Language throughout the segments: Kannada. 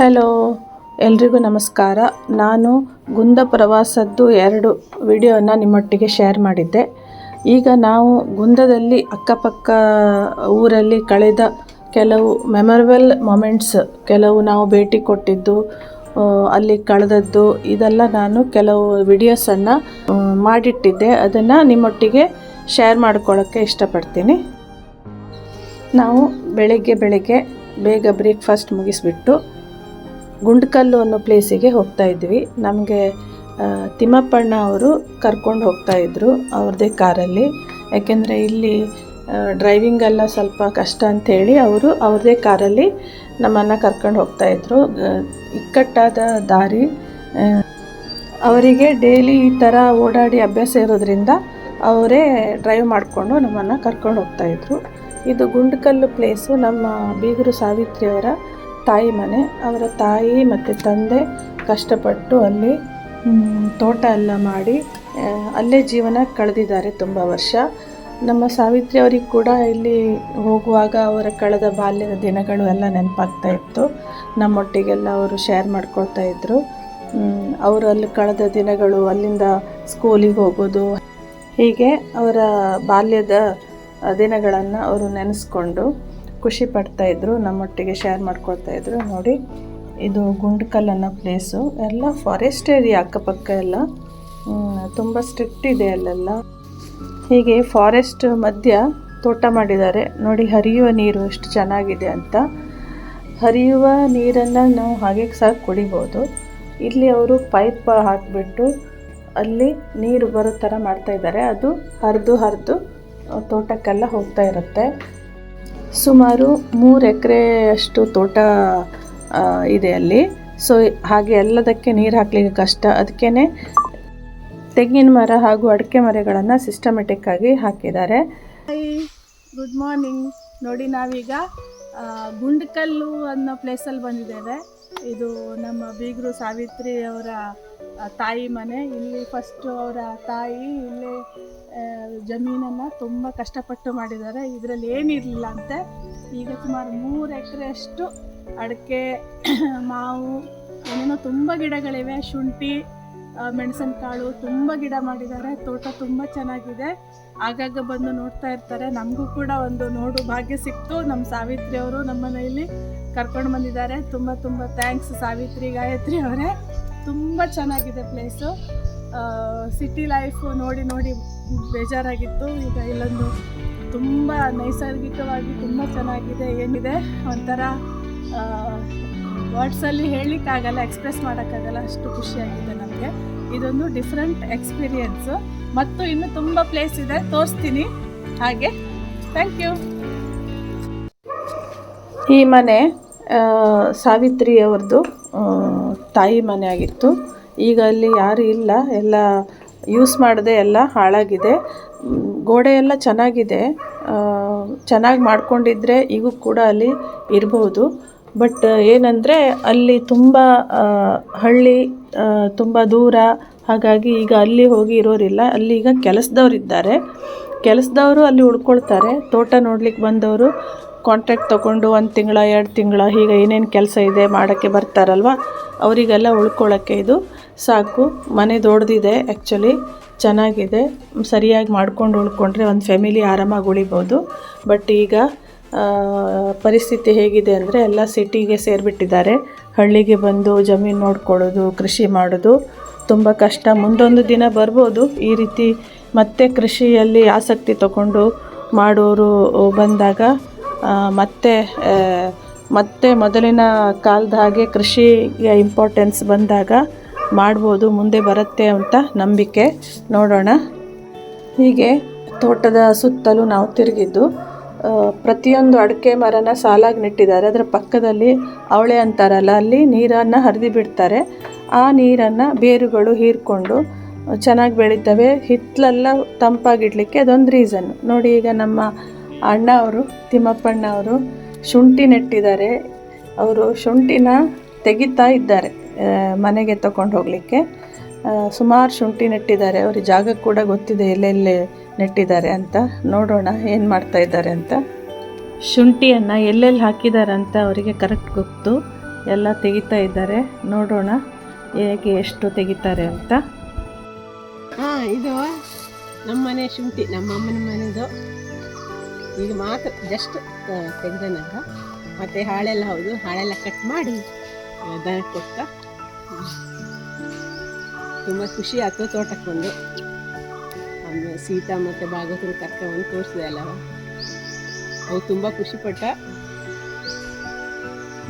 ಹಲೋ ಎಲ್ರಿಗೂ ನಮಸ್ಕಾರ. ನಾನು ಗುಂದ ಪ್ರವಾಸದ್ದು ಎರಡು ವಿಡಿಯೋನ ನಿಮ್ಮೊಟ್ಟಿಗೆ ಶೇರ್ ಮಾಡಿದ್ದೆ. ಈಗ ನಾವು ಗುಂದದಲ್ಲಿ ಅಕ್ಕಪಕ್ಕ ಊರಲ್ಲಿ ಕಳೆದ ಕೆಲವು ಮೆಮೊರಬಲ್ ಮೊಮೆಂಟ್ಸ್ ಕೆಲವು ನಾವು ಭೇಟಿ ಕೊಟ್ಟಿದ್ದು ಅಲ್ಲಿ ಕಳೆದದ್ದು, ಇದೆಲ್ಲ ನಾನು ಕೆಲವು ವಿಡಿಯೋಸನ್ನು ಮಾಡಿಟ್ಟಿದ್ದೆ. ಅದನ್ನು ನಿಮ್ಮೊಟ್ಟಿಗೆ ಶೇರ್ ಮಾಡ್ಕೊಳ್ಳೋಕ್ಕೆ ಇಷ್ಟಪಡ್ತೀನಿ. ನಾವು ಬೆಳಗ್ಗೆ ಬೆಳಗ್ಗೆ ಬೇಗ ಬ್ರೇಕ್ಫಾಸ್ಟ್ ಮುಗಿಸ್ಬಿಟ್ಟು ಗುಂಡ್ಕಲ್ಲು ಅನ್ನೋ ಪ್ಲೇಸಿಗೆ ಹೋಗ್ತಾ ಇದ್ವಿ. ನಮಗೆ ತಿಮ್ಮಪ್ಪಣ್ಣ ಅವರು ಕರ್ಕೊಂಡು ಹೋಗ್ತಾ ಇದ್ರು ಅವ್ರದ್ದೇ ಕಾರಲ್ಲಿ. ಯಾಕೆಂದರೆ ಇಲ್ಲಿ ಡ್ರೈವಿಂಗ್ ಎಲ್ಲ ಸ್ವಲ್ಪ ಕಷ್ಟ ಅಂಥೇಳಿ ಅವರು ಅವ್ರದ್ದೇ ಕಾರಲ್ಲಿ ನಮ್ಮನ್ನು ಕರ್ಕೊಂಡು ಹೋಗ್ತಾ ಇದ್ರು. ಇಕ್ಕಟ್ಟಾದ ದಾರಿ ಅವರಿಗೆ ಡೈಲಿ ಈ ಥರ ಓಡಾಡಿ ಅಭ್ಯಾಸ ಇರೋದ್ರಿಂದ ಅವರೇ ಡ್ರೈವ್ ಮಾಡಿಕೊಂಡು ನಮ್ಮನ್ನು ಕರ್ಕೊಂಡು ಹೋಗ್ತಾಯಿದ್ರು ಇದು ಗುಂಡ್ಕಲ್ಲು ಪ್ಲೇಸು ನಮ್ಮ ಬೀಗರು ಸಾವಿತ್ರಿಯವರ ತಾಯಿ ಮನೆ. ಅವರ ತಾಯಿ ಮತ್ತು ತಂದೆ ಕಷ್ಟಪಟ್ಟು ಅಲ್ಲಿ ತೋಟ ಎಲ್ಲ ಮಾಡಿ ಅಲ್ಲೇ ಜೀವನ ಕಳೆದಿದ್ದಾರೆ ತುಂಬ ವರ್ಷ. ನಮ್ಮ ಸಾವಿತ್ರಿ ಅವರಿಗೆ ಕೂಡ ಇಲ್ಲಿ ಹೋಗುವಾಗ ಅವರ ಕಳೆದ ಬಾಲ್ಯದ ದಿನಗಳು ಎಲ್ಲ ನೆನಪಾಗ್ತಾ ಇತ್ತು. ನಮ್ಮೊಟ್ಟಿಗೆಲ್ಲ ಅವರು ಶೇರ್ ಮಾಡ್ಕೊಳ್ತಾ ಇದ್ದರು ಅವರು ಅಲ್ಲಿ ಕಳೆದ ದಿನಗಳು ಅಲ್ಲಿಂದ ಸ್ಕೂಲಿಗೆ ಹೋಗೋದು. ಹೀಗೆ ಅವರ ಬಾಲ್ಯದ ದಿನಗಳನ್ನು ಅವರು ನೆನೆಸ್ಕೊಂಡು ಖುಷಿ ಪಡ್ತಾ ಇದ್ರು, ನಮ್ಮೊಟ್ಟಿಗೆ ಶೇರ್ ಮಾಡ್ಕೊಳ್ತಾ ಇದ್ರು. ನೋಡಿ, ಇದು ಗುಂಡ್ಕಲ್ ಅನ್ನೋ ಪ್ಲೇಸು ಎಲ್ಲ ಫಾರೆಸ್ಟ್ ಏರಿಯಾ ಅಕ್ಕಪಕ್ಕ ಎಲ್ಲ. ತುಂಬ ಸ್ಟ್ರಿಕ್ಟ್ ಇದೆ ಅಲ್ಲೆಲ್ಲ. ಹೀಗೆ ಫಾರೆಸ್ಟ್ ಮಧ್ಯ ತೋಟ ಮಾಡಿದ್ದಾರೆ. ನೋಡಿ, ಹರಿಯುವ ನೀರು ಎಷ್ಟು ಚೆನ್ನಾಗಿದೆ ಅಂತ. ಹರಿಯುವ ನೀರನ್ನು ನಾವು ಹಾಗೆ ಸಹ ಕುಡಿಬೋದು. ಇಲ್ಲಿ ಅವರು ಪೈಪ್ ಹಾಕಿಬಿಟ್ಟು ಅಲ್ಲಿ ನೀರು ಬರೋ ಥರ ಮಾಡ್ತಾ ಇದ್ದಾರೆ. ಅದು ಹರಿದು ಹರಿದು ತೋಟಕ್ಕೆಲ್ಲ ಹೋಗ್ತಾ ಇರುತ್ತೆ. ಸುಮಾರು ಮೂರು ಎಕರೆಯಷ್ಟು ತೋಟ ಇದೆ ಅಲ್ಲಿ. ಸೊ ಹಾಗೆ ಎಲ್ಲದಕ್ಕೆ ನೀರು ಹಾಕಲಿಕ್ಕೆ ಕಷ್ಟ. ಅದಕ್ಕೇ ತೆಂಗಿನ ಮರ ಹಾಗೂ ಅಡಿಕೆ ಮರಗಳನ್ನು ಸಿಸ್ಟಮೆಟಿಕ್ಕಾಗಿ ಹಾಕಿದ್ದಾರೆ. ಗುಡ್ ಮಾರ್ನಿಂಗ್ ನೋಡಿ ನಾವೀಗ ಗುಂಡ್ಕಲ್ಲು ಅನ್ನೋ ಪ್ಲೇಸಲ್ಲಿ ಬಂದಿದ್ದೇವೆ. ಇದು ನಮ್ಮ ಬೀಗರು ಸಾವಿತ್ರಿ ಅವರ ತಾಯಿ ಮನೆ. ಇಲ್ಲಿ ಫಸ್ಟು ಅವರ ತಾಯಿ, ಇಲ್ಲಿ ಜಮೀನನ್ನು ತುಂಬ ಕಷ್ಟಪಟ್ಟು ಮಾಡಿದ್ದಾರೆ. ಇದರಲ್ಲಿ ಏನಿರಲಿಲ್ಲ ಅಂತೆ, ಈಗ ಸುಮಾರು ಮೂರು ಎಕರೆಯಷ್ಟು ಅಡಿಕೆ, ಮಾವು, ಏನೇನೋ ತುಂಬ ಗಿಡಗಳಿವೆ. ಶುಂಠಿ ಮೆಣಸಿನಕಾಳು ತುಂಬ ಗಿಡ ಮಾಡಿದ್ದಾರೆ. ತೋಟ ತುಂಬ ಚೆನ್ನಾಗಿದೆ. ಆಗಾಗ ಬಂದು ನೋಡ್ತಾ ಇರ್ತಾರೆ. ನಮಗೂ ಕೂಡ ಒಂದು ನೋಡು ಭಾಗ್ಯ ಸಿಕ್ತು. ನಮ್ಮ ಸಾವಿತ್ರಿ ಅವರು ನಮ್ಮ ಮನೆಯಲ್ಲಿ ಕರ್ಕೊಂಡು ಬಂದಿದ್ದಾರೆ. ತುಂಬ ತುಂಬ ಥ್ಯಾಂಕ್ಸ್ ಸಾವಿತ್ರಿ, ಗಾಯತ್ರಿ ಅವರೇ. ತುಂಬ ಚೆನ್ನಾಗಿದೆ ಪ್ಲೇಸು ಸಿಟಿ ಲೈಫು ನೋಡಿ ನೋಡಿ ಬೇಜಾರಾಗಿತ್ತು. ಈಗ ಇಲ್ಲೊಂದು ತುಂಬ ನೈಸರ್ಗಿಕವಾಗಿ ತುಂಬ ಚೆನ್ನಾಗಿದೆ, ಏನಿದೆ ಒಂಥರ ವರ್ಡ್ಸಲ್ಲಿ ಹೇಳಲಿಕ್ಕಾಗಲ್ಲ ಎಕ್ಸ್ಪ್ರೆಸ್ ಮಾಡೋಕ್ಕಾಗಲ್ಲ, ಅಷ್ಟು ಖುಷಿಯಾಗಿದೆ ನಮಗೆ. ಇದೊಂದು ಡಿಫ್ರೆಂಟ್ ಎಕ್ಸ್ಪೀರಿಯೆನ್ಸು ಮತ್ತು ಇನ್ನೂ ತುಂಬ ಪ್ಲೇಸ್ ಇದೆ, ತೋರಿಸ್ತೀನಿ. ಹಾಗೆ ಥ್ಯಾಂಕ್ ಯು ಈ ಮನೆ ಸಾವಿತ್ರಿಯವ್ರದ್ದು ತಾಯಿ ಮನೆ ಆಗಿತ್ತು. ಈಗ ಅಲ್ಲಿ ಯಾರು ಇಲ್ಲ, ಎಲ್ಲ ಯೂಸ್ ಮಾಡದೆ ಎಲ್ಲ ಹಾಳಾಗಿದೆ. ಗೋಡೆ ಎಲ್ಲ ಚೆನ್ನಾಗಿದೆ. ಚೆನ್ನಾಗಿ ಮಾಡಿಕೊಂಡಿದ್ರೆ ಈಗೂ ಕೂಡ ಅಲ್ಲಿ ಇರಬಹುದು ಬಟ್ ಏನಂದರೆ ಅಲ್ಲಿ ತುಂಬ ಹಳ್ಳಿ ತುಂಬ ದೂರ. ಹಾಗಾಗಿ ಈಗ ಅಲ್ಲಿ ಹೋಗಿ ಇರೋರಿಲ್ಲ. ಅಲ್ಲಿ ಈಗ ಕೆಲಸದವ್ರಿದ್ದಾರೆ ಕೆಲಸದವರು ಅಲ್ಲಿ ಉಳ್ಕೊಳ್ತಾರೆ. ತೋಟ ನೋಡ್ಲಿಕ್ಕೆ ಬಂದವರು ಕಾಂಟ್ರಾಕ್ಟ್ ತೊಗೊಂಡು ಒಂದು ತಿಂಗಳ, ಎರಡು ತಿಂಗಳ ಹೀಗೆ ಏನೇನು ಕೆಲಸ ಇದೆ ಮಾಡೋಕ್ಕೆ ಬರ್ತಾರಲ್ವ, ಅವರಿಗೆಲ್ಲ ಉಳ್ಕೊಳ್ಳೋಕ್ಕೆ ಇದು. ಸಾಕು, ಮನೆ ದೊಡ್ಡದಿದೆ ಆ್ಯಕ್ಚುಲಿ ಚೆನ್ನಾಗಿದೆ. ಸರಿಯಾಗಿ ಮಾಡ್ಕೊಂಡು ಉಳ್ಕೊಂಡ್ರೆ ಒಂದು ಫ್ಯಾಮಿಲಿ ಆರಾಮಾಗಿ ಉಳಿಬೋದು. ಬಟ್ ಈಗ ಪರಿಸ್ಥಿತಿ ಹೇಗಿದೆ ಅಂದರೆ ಎಲ್ಲ ಸಿಟಿಗೆ ಸೇರಿಬಿಟ್ಟಿದ್ದಾರೆ. ಹಳ್ಳಿಗೆ ಬಂದು ಜಮೀನು ನೋಡ್ಕೊಳ್ಳೋದು, ಕೃಷಿ ಮಾಡೋದು ತುಂಬ ಕಷ್ಟ. ಮುಂದೊಂದು ದಿನ ಬರ್ಬೋದು. ಈ ರೀತಿ ಮತ್ತೆ ಕೃಷಿಯಲ್ಲಿ ಆಸಕ್ತಿ ತಗೊಂಡು ಮಾಡೋರು ಬಂದಾಗ ಮತ್ತೆ ಮತ್ತೆ ಮೊದಲಿನ ಕಾಲದ ಹಾಗೆ ಕೃಷಿಗೆ ಇಂಪಾರ್ಟೆನ್ಸ್ ಬಂದಾಗ ಮಾಡ್ಬೋದು, ಮುಂದೆ ಬರುತ್ತೆ ಅಂತ ನಂಬಿಕೆ. ನೋಡೋಣ. ಹೀಗೆ ತೋಟದ ಸುತ್ತಲೂ ನಾವು ತಿರುಗಿದ್ದು ಪ್ರತಿಯೊಂದು ಅಡಿಕೆ ಮರನ ಸಾಲಾಗಿ ನೆಟ್ಟಿದ್ದಾರೆ. ಅದರ ಪಕ್ಕದಲ್ಲಿ ಅವಳೆ ಅಂತಾರಲ್ಲ, ಅಲ್ಲಿ ನೀರನ್ನು ಹರಿದು ಬಿಡ್ತಾರೆ. ಆ ನೀರನ್ನು ಬೇರುಗಳು ಹೀರ್ಕೊಂಡು ಚೆನ್ನಾಗಿ ಬೆಳೀತವೆ. ಹಿತ್ತಲೆಲ್ಲ ತಂಪಾಗಿಡಲಿಕ್ಕೆ ಅದೊಂದು ರೀಸನ್ ನೋಡಿ ಈಗ ನಮ್ಮ ಅಣ್ಣ ಅವರು, ತಿಮ್ಮಪ್ಪಣ್ಣ ಅವರು ಶುಂಠಿ ನೆಟ್ಟಿದ್ದಾರೆ. ಅವರು ಶುಂಠಿನ ತೆಗಿತಾ ಇದ್ದಾರೆ. ಮನೆಗೆ ತಗೊಂಡು ಹೋಗಲಿಕ್ಕೆ. ಸುಮಾರು ಶುಂಠಿ ನೆಟ್ಟಿದ್ದಾರೆ. ಅವ್ರಿಗೆ ಜಾಗ ಕೂಡ ಗೊತ್ತಿದೆ ಎಲ್ಲೆಲ್ಲಿ ನೆಟ್ಟಿದ್ದಾರೆ ಅಂತ. ನೋಡೋಣ ಏನು ಮಾಡ್ತಾ ಇದ್ದಾರೆ ಅಂತ. ಶುಂಠಿಯನ್ನು ಎಲ್ಲೆಲ್ಲಿ ಹಾಕಿದ್ದಾರೆ ಅಂತ ಅವರಿಗೆ ಕರೆಕ್ಟ್ ಗೊತ್ತು. ಎಲ್ಲ ತೆಗಿತಾ ಇದ್ದಾರೆ. ನೋಡೋಣ ಹೇಗೆ ಎಷ್ಟು ತೆಗಿತಾರೆ ಅಂತ. ಹಾಂ, ಇದು ನಮ್ಮ ಮನೆ ಶುಂಠಿ, ನಮ್ಮ ಅಮ್ಮನ ಮನೆದು. ಈಗ ಮಾತ್ರ ಜಸ್ಟ್ ತೆಗ್ದನಾಗ ಮತ್ತು ಹಾಳೆಲ್ಲ ಹೌದು, ಹಾಳೆಲ್ಲ ಕಟ್ ಮಾಡಿ ದನಕ್ಕೆ ಕೊಟ್ಟ ತುಂಬ ಖುಷಿ ಆಯ್ತು ತೋಟಕ್ಕೆ ಬಂದು. ಆಮೇಲೆ ಸೀತಾ ಮತ್ತು ಭಾಗವತರು ಕರ್ಕೊಂಡ್ಬಂದು ತೋರಿಸಿದೆ ಅಲ್ಲವ? ಅವು ತುಂಬ ಖುಷಿಪಟ್ಟ.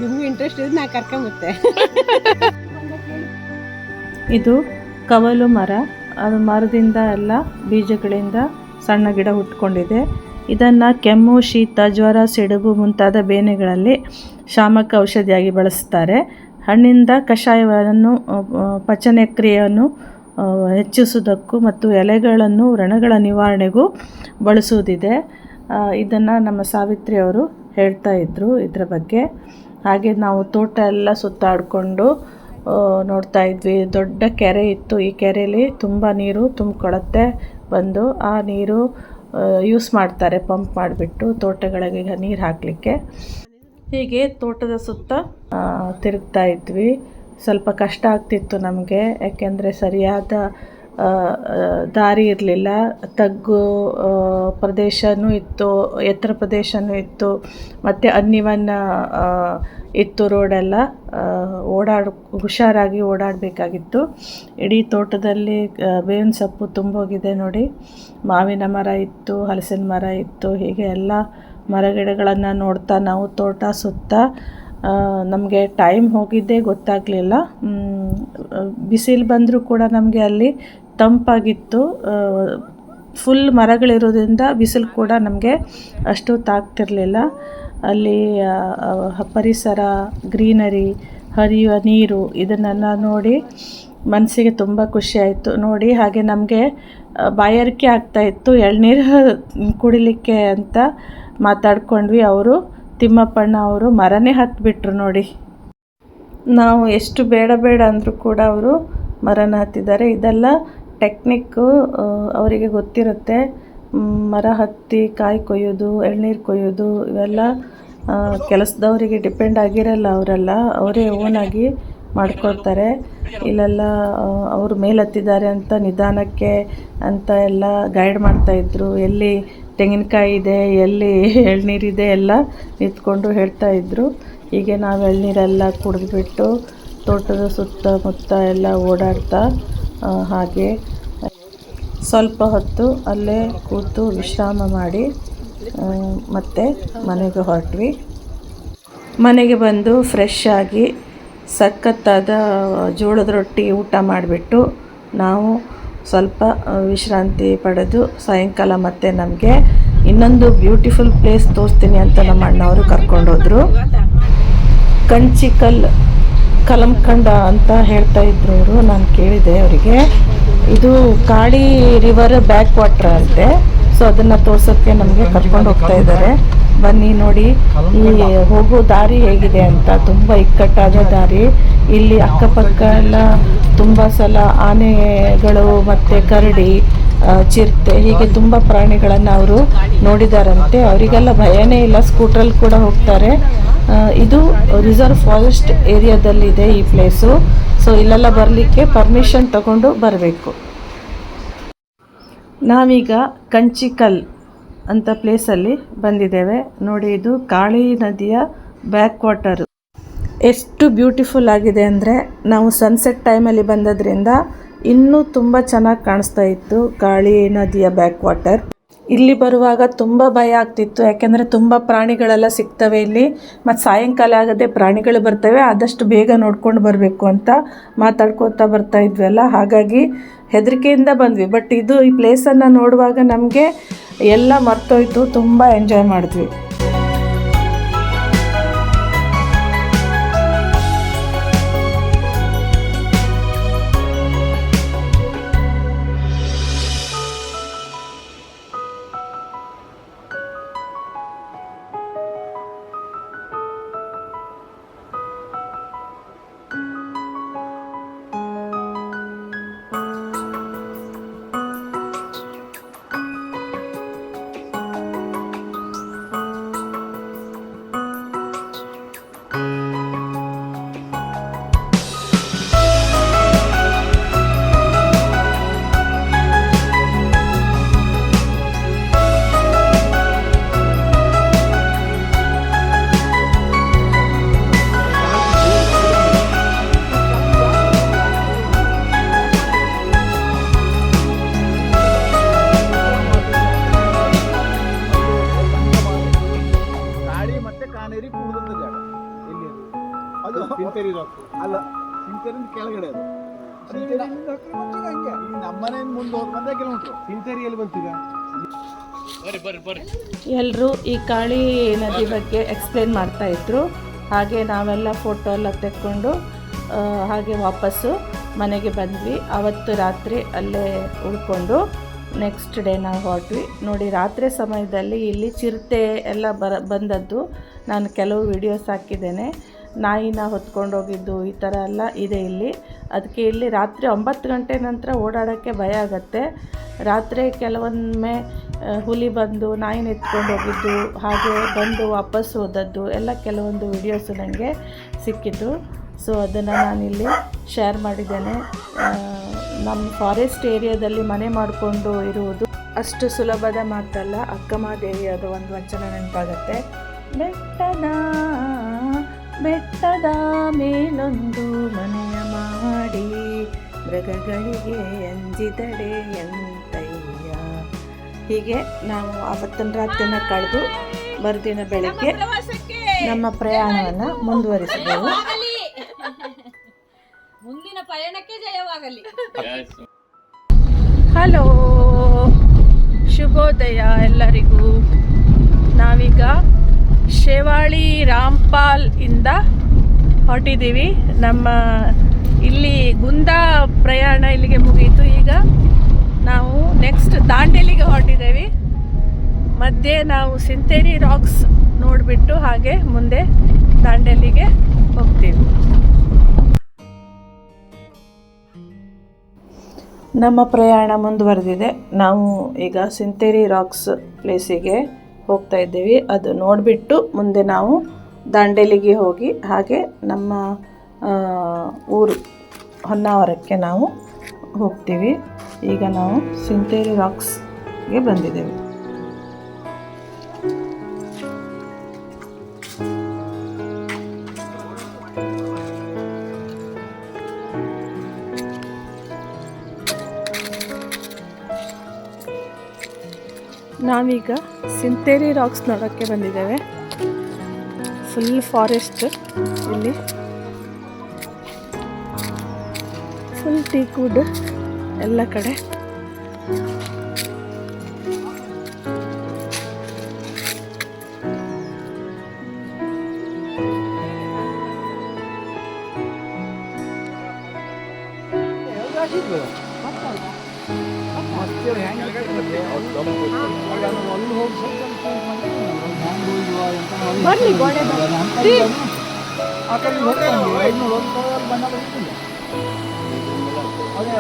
ನಿಮಗೂ ಇಂಟ್ರೆಸ್ಟ್ ಇದ್ರೆ ನಾ ಕರ್ಕೊಂಬತ್ತೆ ಇದು ಕವಲು ಮರ. ಅದು ಮರದಿಂದ ಎಲ್ಲ ಬೀಜಗಳಿಂದ ಸಣ್ಣ ಗಿಡ ಹುಟ್ಕೊಂಡಿದೆ. ಇದನ್ನು ಕೆಮ್ಮು, ಶೀತ, ಜ್ವರ, ಸಿಡುಬು ಮುಂತಾದ ಬೇನೆಗಳಲ್ಲಿ ಶಾಮಕ ಔಷಧಿಯಾಗಿ ಬಳಸ್ತಾರೆ. ಹಣ್ಣಿಂದ ಕಷಾಯವನ್ನು ಪಚನ ಕ್ರಿಯೆಯನ್ನು ಹೆಚ್ಚಿಸುವುದಕ್ಕೂ ಮತ್ತು ಎಲೆಗಳನ್ನು ವ್ರಣಗಳ ನಿವಾರಣೆಗೂ ಬಳಸುವುದಿದೆ. ಇದನ್ನು ನಮ್ಮ ಸಾವಿತ್ರಿ ಅವರು ಹೇಳ್ತಾ ಇದ್ದರು ಇದರ ಬಗ್ಗೆ. ಹಾಗೆ ನಾವು ತೋಟ ಎಲ್ಲ ಸುತ್ತಾಡಿಕೊಂಡು ನೋಡ್ತಾ ಇದ್ವಿ. ದೊಡ್ಡ ಕೆರೆ ಇತ್ತು. ಈ ಕೆರೆಯಲ್ಲಿ ತುಂಬ ನೀರು ತುಂಬಿಕೊಳ್ಳುತ್ತೆ ಬಂದು. ಆ ನೀರು ಯೂಸ್ ಮಾಡ್ತಾರೆ ಪಂಪ್ ಮಾಡಿಬಿಟ್ಟು ತೋಟಗಳಿಗೆ ನೀರು ಹಾಕಲಿಕ್ಕೆ. ಹೀಗೆ ತೋಟದ ಸುತ್ತ ತಿರುಗ್ತಾ ಇದ್ವಿ. ಸ್ವಲ್ಪ ಕಷ್ಟ ಆಗ್ತಿತ್ತು ನಮಗೆ ಯಾಕೆಂದರೆ ಸರಿಯಾದ ದಾರಿ ಇರಲಿಲ್ಲ. ತಗ್ಗು ಪ್ರದೇಶವೂ ಇತ್ತು, ಎತ್ತರ ಪ್ರದೇಶವೂ ಇತ್ತು, ಮತ್ತು ಅನ್ನಿವನ್ನ ಇತ್ತು ರೋಡೆಲ್ಲ ಓಡಾಡು, ಹುಷಾರಾಗಿ ಓಡಾಡಬೇಕಾಗಿತ್ತು. ಇಡೀ ತೋಟದಲ್ಲಿ ಬೇವಿನ ಸೊಪ್ಪು ತುಂಬೋಗಿದೆ ನೋಡಿ. ಮಾವಿನ ಮರ ಇತ್ತು, ಹಲಸಿನ ಮರ ಇತ್ತು, ಹೀಗೆ ಎಲ್ಲ ಮರಗಿಡಗಳನ್ನು ನೋಡ್ತಾ ನಾವು ತೋಟ ಸುತ್ತ ನಮಗೆ ಟೈಮ್ ಹೋಗಿದ್ದೇ ಗೊತ್ತಾಗಲಿಲ್ಲ. ಬಿಸಿಲು ಬಂದರೂ ಕೂಡ ನಮಗೆ ಅಲ್ಲಿ ತಂಪಾಗಿತ್ತು. ಫುಲ್ ಮರಗಳಿರೋದ್ರಿಂದ ಬಿಸಿಲು ಕೂಡ ನಮಗೆ ಅಷ್ಟು ತಾಗ್ತಿರಲಿಲ್ಲ ಅಲ್ಲಿ ಪರಿಸರ, ಗ್ರೀನರಿ, ಹರಿಯುವ ನೀರು ಇದನ್ನೆಲ್ಲ ನೋಡಿ ಮನಸ್ಸಿಗೆ ತುಂಬ ಖುಷಿಯಾಯಿತು ನೋಡಿ ಹಾಗೆ ನಮಗೆ ಬಾಯಾರಿಕೆ ಆಗ್ತಾಯಿತ್ತು ಎಳ್ನೀರು ಕುಡಿಲಿಕ್ಕೆ ಅಂತ ಮಾತಾಡ್ಕೊಂಡ್ವಿ ಅವರು. ತಿಮ್ಮಪ್ಪಣ್ಣ ಅವರು ಮರನೇ ಹತ್ತಿಬಿಟ್ರು ನೋಡಿ. ನಾವು ಎಷ್ಟು ಬೇಡ ಬೇಡ ಅಂದರೂ ಕೂಡ ಅವರು ಮರನ ಹತ್ತಿದ್ದಾರೆ. ಇದೆಲ್ಲ ಟೆಕ್ನಿಕ್ಕು ಅವರಿಗೆ ಗೊತ್ತಿರುತ್ತೆ. ಮರ ಹತ್ತಿ, ಕಾಯಿ ಕೊಯ್ಯೋದು, ಎಳ್ನೀರು ಕೊಯ್ಯೋದು, ಇವೆಲ್ಲ ಕೆಲಸದವರಿಗೆ ಡಿಪೆಂಡ್ ಆಗಿರಲ್ಲ ಅವರೆಲ್ಲ. ಅವರೇ ಓನಾಗಿ ಮಾಡ್ಕೊಳ್ತಾರೆ. ಇಲ್ಲೆಲ್ಲ ಅವರು ಮೇಲೆ ಹತ್ತಿದ್ದಾರೆ ಅಂತ ನಿಧಾನಕ್ಕೆ ಅಂತ ಎಲ್ಲ ಗೈಡ್ ಮಾಡ್ತಾಯಿದ್ರು ಎಲ್ಲಿ ತೆಂಗಿನಕಾಯಿ ಇದೆ, ಎಲ್ಲಿ ಎಳ್ನೀರಿದೆ ಎಲ್ಲ ನಿಂತ್ಕೊಂಡು ಹೇಳ್ತಾ ಇದ್ರು. ಹೀಗೆ ನಾವು ಎಳನೀರೆಲ್ಲ ಕುಡಿದ್ಬಿಟ್ಟು ತೋಟದ ಸುತ್ತಮುತ್ತ ಎಲ್ಲ ಓಡಾಡ್ತಾ ಹಾಗೆ ಸ್ವಲ್ಪ ಹೊತ್ತು ಅಲ್ಲೇ ಕೂತು ವಿಶ್ರಾಮ ಮಾಡಿ ಮತ್ತೆ ಮನೆಗೆ ಹೊರಟ್ವಿ. ಮನೆಗೆ ಬಂದು ಫ್ರೆಶ್ ಆಗಿ ಸಖತ್ತಾದ ಜೋಳದ ರೊಟ್ಟಿ ಊಟ ಮಾಡಿಬಿಟ್ಟು ನಾವು ಸ್ವಲ್ಪ ವಿಶ್ರಾಂತಿ ಪಡೆದು ಸಾಯಂಕಾಲ ಮತ್ತೆ ನಮಗೆ ಇನ್ನೊಂದು ಬ್ಯೂಟಿಫುಲ್ ಪ್ಲೇಸ್ ತೋರಿಸ್ತೀನಿ ಅಂತ ನಮ್ಮ ಅಣ್ಣವರು ಕರ್ಕೊಂಡೋದ್ರು. ಕಂಚಿಕಲ್ ಕಲಂಕಂಡ ಅಂತ ಹೇಳ್ತಾ ಇದ್ರು ಅವರು ನಾನು ಕೇಳಿದೆ ಅವರಿಗೆ. ಇದು ಕಾಳಿ ರಿವರ್ ಬ್ಯಾಕ್ ವಾಟರ್ ಅಂತೆ ಸೊ ಅದನ್ನು ತೋರ್ಸೋಕ್ಕೆ ನಮಗೆ ಕರ್ಕೊಂಡು ಹೋಗ್ತಾ ಇದ್ದಾರೆ. ಬನ್ನಿ ನೋಡಿ. ಈ ಹೋಗೋ ದಾರಿ ಹೇಗಿದೆ ಅಂತ. ತುಂಬ ಇಕ್ಕಟ್ಟಾದ ದಾರಿ. ಇಲ್ಲಿ ಅಕ್ಕಪಕ್ಕ ಎಲ್ಲ ತುಂಬ ಸಲ ಆನೆಗಳು ಮತ್ತು ಕರಡಿ ಚಿರತೆ ಹೀಗೆ ತುಂಬ ಪ್ರಾಣಿಗಳನ್ನು ಅವರು ನೋಡಿದಾರಂತೆ. ಅವರಿಗೆಲ್ಲ ಭಯನೇ ಇಲ್ಲ. ಸ್ಕೂಟ್ರಲ್ಲಿ ಕೂಡ ಹೋಗ್ತಾರೆ. ಇದು ರಿಸರ್ವ್ ಫಾರೆಸ್ಟ್ ಏರಿಯಾದಲ್ಲಿದೆ ಈ ಪ್ಲೇಸು. ಸೊ ಇಲ್ಲೆಲ್ಲ ಬರಲಿಕ್ಕೆ ಪರ್ಮಿಷನ್ ತಗೊಂಡು ಬರಬೇಕು. ನಾವೀಗ ಕಂಚಿಕಲ್ ಅಂತ ಪ್ಲೇಸಲ್ಲಿ ಬಂದಿದ್ದೇವೆ. ನೋಡಿ, ಇದು ಕಾಳಿ ನದಿಯ ಬ್ಯಾಕ್ ವಾಟರ್ ಎಷ್ಟು ಬ್ಯೂಟಿಫುಲ್ ಆಗಿದೆ ಅಂದರೆ, ನಾವು ಸನ್ಸೆಟ್ ಟೈಮಲ್ಲಿ ಬಂದದ್ರಿಂದ ಇನ್ನೂ ತುಂಬ ಚೆನ್ನಾಗಿ ಕಾಣಿಸ್ತಾ ಇತ್ತು ಕಾಳಿ ನದಿಯ ಬ್ಯಾಕ್ ವಾಟರ್ ಇಲ್ಲಿ ಬರುವಾಗ ತುಂಬ ಭಯ ಆಗ್ತಿತ್ತು. ಯಾಕೆಂದರೆ ತುಂಬ ಪ್ರಾಣಿಗಳೆಲ್ಲ ಸಿಗ್ತವೆ ಇಲ್ಲಿ. ಮತ್ತು ಸಾಯಂಕಾಲ ಆಗದೆ ಪ್ರಾಣಿಗಳು ಬರ್ತವೆ. ಆದಷ್ಟು ಬೇಗ ನೋಡ್ಕೊಂಡು ಬರಬೇಕು ಅಂತ ಮಾತಾಡ್ಕೋತಾ ಬರ್ತಾ ಇದ್ವಲ್ಲ ಹಾಗಾಗಿ ಹೆದರಿಕೆಯಿಂದ ಬಂದ್ವಿ. ಬಟ್ ಇದು ಈ ಪ್ಲೇಸನ್ನು ನೋಡುವಾಗ ನಮಗೆ ಎಲ್ಲ ಮರ್ತೋಯ್ತು. ತುಂಬ ಎಂಜಾಯ್ ಮಾಡಿದ್ವಿ. ಎಲ್ಲರೂ ಈ ಕಾಳಿ ನದಿ ಬಗ್ಗೆ ಎಕ್ಸ್ಪ್ಲೇನ್ ಮಾಡ್ತಾ ಇದ್ರು. ಹಾಗೆ ನಾವೆಲ್ಲ ಫೋಟೋ ಎಲ್ಲ ತೆಕ್ಕೊಂಡು ಹಾಗೆ ವಾಪಸ್ಸು ಮನೆಗೆ ಬಂದ್ವಿ. ಅವತ್ತು ರಾತ್ರಿ ಅಲ್ಲೇ ಉಳ್ಕೊಂಡು ನೆಕ್ಸ್ಟ್ ಡೇ ನಾವು ಹೊರಟ್ವಿ. ನೋಡಿ ರಾತ್ರಿ ಸಮಯದಲ್ಲಿ ಇಲ್ಲಿ ಚಿರತೆ ಎಲ್ಲ ಬರ ಬಂದದ್ದು. ನಾನು ಕೆಲವು ವಿಡಿಯೋಸ್ ಹಾಕಿದ್ದೇನೆ. ನಾಯಿನ ಹೊತ್ಕೊಂಡೋಗಿದ್ದು ಈ ಥರ ಎಲ್ಲ ಇದೆ ಇಲ್ಲಿ. ಅದಕ್ಕೆ ಇಲ್ಲಿ ರಾತ್ರಿ ಒಂಬತ್ತು ಗಂಟೆ ನಂತರ ಓಡಾಡೋಕ್ಕೆ ಭಯ ಆಗುತ್ತೆ. ರಾತ್ರಿ ಕೆಲವೊಮ್ಮೆ ಹುಲಿ ಬಂದು ನಾಯಿನ ಎತ್ಕೊಂಡು ಹೋಗಿದ್ದು, ಹಾಗೆ ಬಂದು ವಾಪಸ್ ಹೋದದ್ದು, ಎಲ್ಲ ಕೆಲವೊಂದು ವಿಡಿಯೋಸು ನನಗೆ ಸಿಕ್ಕಿತು ಸೊ ಅದನ್ನು ನಾನಿಲ್ಲಿ ಶೇರ್ ಮಾಡಿದ್ದೇನೆ. ನಮ್ಮ ಫಾರೆಸ್ಟ್ ಏರಿಯಾದಲ್ಲಿ ಮನೆ ಮಾಡಿಕೊಂಡು ಇರುವುದು ಅಷ್ಟು ಸುಲಭದ ಮಾತಲ್ಲ. ಅಕ್ಕಮಹಾದೇವಿ ಅದು ಒಂದು ವಚನ ನೆನಪಾಗತ್ತೆ. ಬೆಟ್ಟದ ಬೆಟ್ಟದ ಮೇಲೊಂದು ಮನೆಯ ಮಾಡಿ ಮೃಗಗಳಿಗೆ ಅಂಜಿದಡೆ ಎಂತಯ್ಯ. ಹೀಗೆ ನಾವು ಅವತ್ತಿನ ರಾತ್ರಿನ ಕಳೆದು ಮರುದಿನ ಬೆಳಗ್ಗೆ ನಮ್ಮ ಪ್ರಯಾಣವನ್ನು ಮುಂದುವರಿಸಿದೆವು. ಮುಂದಿನ ಪಯಣಕ್ಕೆ ಜಯವಾಗಲಿ. ಹಲೋ ಶುಭೋದಯ ಎಲ್ಲರಿಗೂ. ನಾವೀಗ ಶೇವಾಳಿ ರಾಮ್ಪಾಲ್ ಇಂದ ಹೊರಟಿದ್ದೀವಿ. ನಮ್ಮ ಇಲ್ಲಿ ಗುಂದ ಪ್ರಯಾಣ ಇಲ್ಲಿಗೆ ಮುಗಿಯಿತು. ಈಗ ನಾವು ನೆಕ್ಸ್ಟ್ ದಾಂಡೇಲಿಗೆ ಹೊರಟಿದ್ದೇವೆ. ಮಧ್ಯೆ ನಾವು ಸಿಂತೇರಿ ರಾಕ್ಸ್ ನೋಡಿಬಿಟ್ಟು ಹಾಗೆ ಮುಂದೆ ದಾಂಡೇಲಿಗೆ ಹೋಗ್ತೀವಿ. ನಮ್ಮ ಪ್ರಯಾಣ ಮುಂದುವರೆದಿದೆ. ನಾವು ಈಗ ಸಿಂತೇರಿ ರಾಕ್ಸ್ ಪ್ಲೇಸಿಗೆ ಹೋಗ್ತಾ ಇದ್ದೀವಿ. ಅದು ನೋಡಿಬಿಟ್ಟು ಮುಂದೆ ನಾವು ದಾಂಡೇಲಿಗೆ ಹೋಗಿ, ಹಾಗೆ ನಮ್ಮ ಊರು ಹೊನ್ನಾವರಕ್ಕೆ ನಾವು ಹೋಗ್ತೀವಿ. ಈಗ ನಾವು ಸಿಂತೇರಿ ರಾಕ್ಸ್ಗೆ ಬಂದಿದ್ದೇವೆ. ನಾವೀಗ ಸಿಂತೇರಿ ರಾಕ್ಸ್ ನೋಡೋಕ್ಕೆ ಬಂದಿದ್ದೇವೆ. ಫುಲ್ ಫಾರೆಸ್ಟ್ ಇಲ್ಲಿ. ಫುಲ್ ಟೀಕ್ವುಡ್ ಎಲ್ಲ ಕಡೆ. ಮತ್ತೆ ಹೆಂಗೆ ಅಲ್ಲಿ ಹೋಗಿ ಸ್ವಲ್ಪ ಗೋಡೆ ಆ ಕಡೆ ಹೋಗ್ತಾನೆ ಐನೂರು ಒಂದು ಬಣ್ಣ ಬರ್ತಿಲ್ಲ ಅದೇ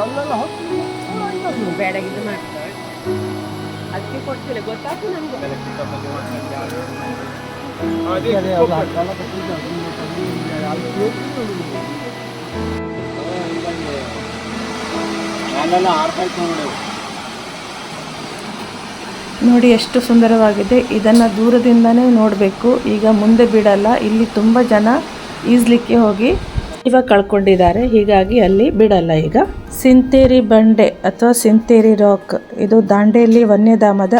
ಮಾಡ್ತಾರೆ ಅದಕ್ಕೆ ಕೊಡ್ತಿಲ್ಲ, ಗೊತ್ತಾಯ್ತು ನಮ್ಗೆ. ನೋಡಿ. ಎಷ್ಟು ಸುಂದರವಾಗಿದೆ. ಇದನ್ನು ದೂರದಿಂದನೇ ನೋಡಬೇಕು. ಈಗ ಮುಂದೆ ಬಿಡಲ್ಲ. ಇಲ್ಲಿ ತುಂಬ ಜನ ಈಜ್ಲಿಕ್ಕೆ ಹೋಗಿ ಇವಾಗ ಕಳ್ಕೊಂಡಿದ್ದಾರೆ. ಹೀಗಾಗಿ ಅಲ್ಲಿ ಬಿಡಲ್ಲ ಈಗ. ಸಿಂತೇರಿ ಬಂಡೆ ಅಥವಾ ಸಿಂತೇರಿ ರಾಕ್. ಇದು ದಾಂಡೇಲಿ ವನ್ಯಧಾಮದ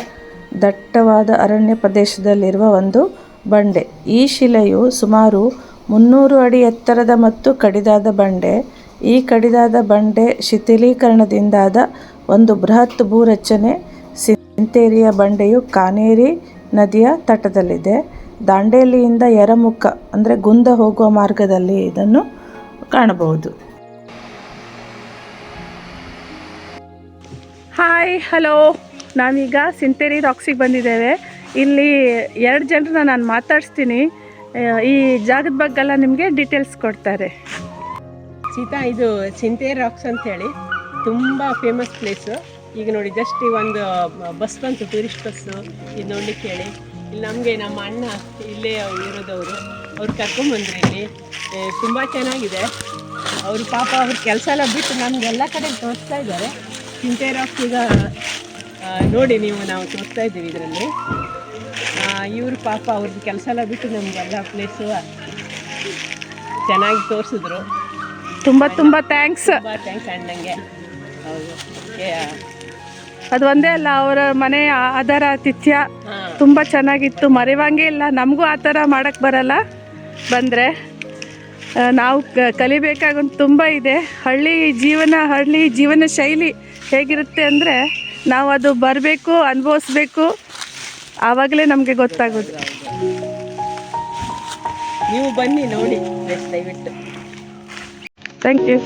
ದಟ್ಟವಾದ ಅರಣ್ಯ ಪ್ರದೇಶದಲ್ಲಿರುವ ಒಂದು ಬಂಡೆ. ಈ ಶಿಲೆಯು ಸುಮಾರು ಮುನ್ನೂರು ಅಡಿ ಎತ್ತರದ ಮತ್ತು ಕಡಿದಾದ ಬಂಡೆ. ಈ ಕಡಿದಾದ ಬಂಡೆ ಶಿಥಿಲೀಕರಣದಿಂದಾದ ಒಂದು ಬೃಹತ್ ಭೂರಚನೆ ಸಿಂತೇರಿಯ ಬಂಡೆಯು ಕಾನೇರಿ ನದಿಯ ತಟದಲ್ಲಿದೆ. ದಾಂಡೇಲಿಯಿಂದ ಯರಮುಖ ಅಂದರೆ ಗುಂದ ಹೋಗುವ ಮಾರ್ಗದಲ್ಲಿ ಇದನ್ನು ಕಾಣಬಹುದು. ಹಾಯ್ ಹಲೋ ನಾವೀಗ ಸಿಂತೇರಿ ರಾಕ್ಸಿಗೆ ಬಂದಿದ್ದೇವೆ. ಇಲ್ಲಿ ಎರಡು ಜನರನ್ನ ನಾನು ಮಾತಾಡಿಸ್ತೀನಿ. ಈ ಜಾಗದ ಬಗ್ಗೆಲ್ಲ ನಿಮಗೆ ಡೀಟೇಲ್ಸ್ ಕೊಡ್ತಾರೆ. ಸೀತಾ ಇದು ಚಿಂತೆ ರಾಕ್ಸ್ ಅಂತ ಹೇಳಿ ತುಂಬ ಫೇಮಸ್ ಪ್ಲೇಸು ಈಗ ನೋಡಿ ಜಸ್ಟ್ ಈ ಒಂದು ಬಸ್ ಬಂತು ಟೂರಿಸ್ಟ್ ಬಸ್ಸು ಇದು ನೋಡ್ಲಿಕ್ಕೆ ಹೇಳಿ ಇಲ್ಲಿ ನಮಗೆ ನಮ್ಮ ಅಣ್ಣ ಇಲ್ಲೇ ಇರೋದವರು. ಅವ್ರು ಕರ್ಕೊಂಬಂದ್ರು ಇಲ್ಲಿ. ತುಂಬ ಚೆನ್ನಾಗಿದೆ. ಅವರು ಪಾಪ ಅವ್ರ ಕೆಲಸ ಎಲ್ಲ ಬಿಟ್ಟು ನಮಗೆಲ್ಲ ಕಡೆ ತೋರಿಸ್ತಾ ಇದ್ದಾರೆ. ಚಿಂತೆ ರಾಕ್ಸ್ ಈಗ ನೋಡಿ ನೀವು, ನಾವು ತೋರಿಸ್ತಾ ಇದ್ದೀವಿ ಇದರಲ್ಲಿ. ಇವರು ಪಾಪ ಅವ್ರದ್ದು ಕೆಲಸ ಎಲ್ಲ ಬಿಟ್ಟು ನಮಗೆಲ್ಲ ಪ್ಲೇಸು ಚೆನ್ನಾಗಿ ತೋರಿಸಿದ್ರು. ತುಂಬ ತುಂಬ ಥ್ಯಾಂಕ್ಸ್ ಥ್ಯಾಂಕ್ಸ್ ಅಣ್ಣಂಗೆ ಅದು ಒಂದೇ ಅಲ್ಲ ಅವರ ಮನೆ ಆಧಾರ ಆತಿಥ್ಯ ತುಂಬ ಚೆನ್ನಾಗಿತ್ತು. ಮರೆಯುವಂಗೆ ಇಲ್ಲ ನಮಗೂ ಆ ಥರ ಮಾಡೋಕ್ಕೆ ಬರಲ್ಲ. ಬಂದರೆ ನಾವು ಕಲಿಬೇಕಾಗೊಂದು ತುಂಬ ಇದೆ. ಹಳ್ಳಿ ಜೀವನ ಹಳ್ಳಿ ಜೀವನ ಶೈಲಿ ಹೇಗಿರುತ್ತೆ ಅಂದರೆ ನಾವು ಅದು ಬರಬೇಕು ಅನುಭವಿಸ್ಬೇಕು. ಆವಾಗಲೇ ನಮಗೆ ಗೊತ್ತಾಗೋದು. ನೀವು ಬನ್ನಿ ನೋಡಿ ದಯವಿಟ್ಟು. ಥ್ಯಾಂಕ್ ಯು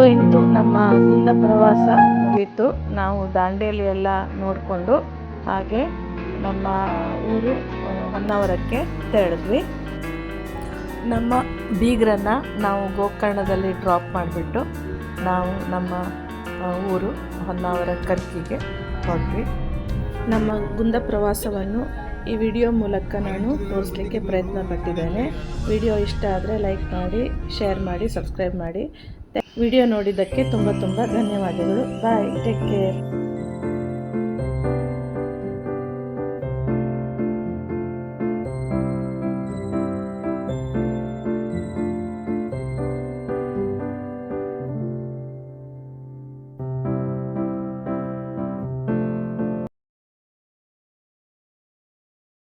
ಅಂತೂ ಇಂದು ನಮ್ಮ ಗುಂದ ಪ್ರವಾಸ ಇತ್ತು. ನಾವು ದಾಂಡೇಲಿ ಎಲ್ಲ ನೋಡಿಕೊಂಡು ಹಾಗೆ ನಮ್ಮ ಊರು, ಹೊನ್ನಾವರಕ್ಕೆ ತೆರಳಿದ್ವಿ. ನಮ್ಮ ಬೀಗರನ್ನು ನಾವು ಗೋಕರ್ಣದಲ್ಲಿ ಡ್ರಾಪ್ ಮಾಡಿಬಿಟ್ಟು ನಾವು ನಮ್ಮ ಊರು ಹೊನ್ನಾವರ ಕರ್ಕಿಗೆ ಹೊರಟ್ವಿ ನಮ್ಮ ಗುಂದ ಪ್ರವಾಸವನ್ನು ಈ ವಿಡಿಯೋ ಮೂಲಕ ನಾನು ತೋರಿಸ್ಲಿಕ್ಕೆ ಪ್ರಯತ್ನ ಪಟ್ಟಿದ್ದೇನೆ ವಿಡಿಯೋ ಇಷ್ಟ ಆದರೆ ಲೈಕ್ ಮಾಡಿ, ಶೇರ್ ಮಾಡಿ, ಸಬ್ಸ್ಕ್ರೈಬ್ ಮಾಡಿ. ವಿಡಿಯೋ ನೋಡಿದ್ದಕ್ಕೆ ತುಂಬ ತುಂಬ ಧನ್ಯವಾದಗಳು. Bye take care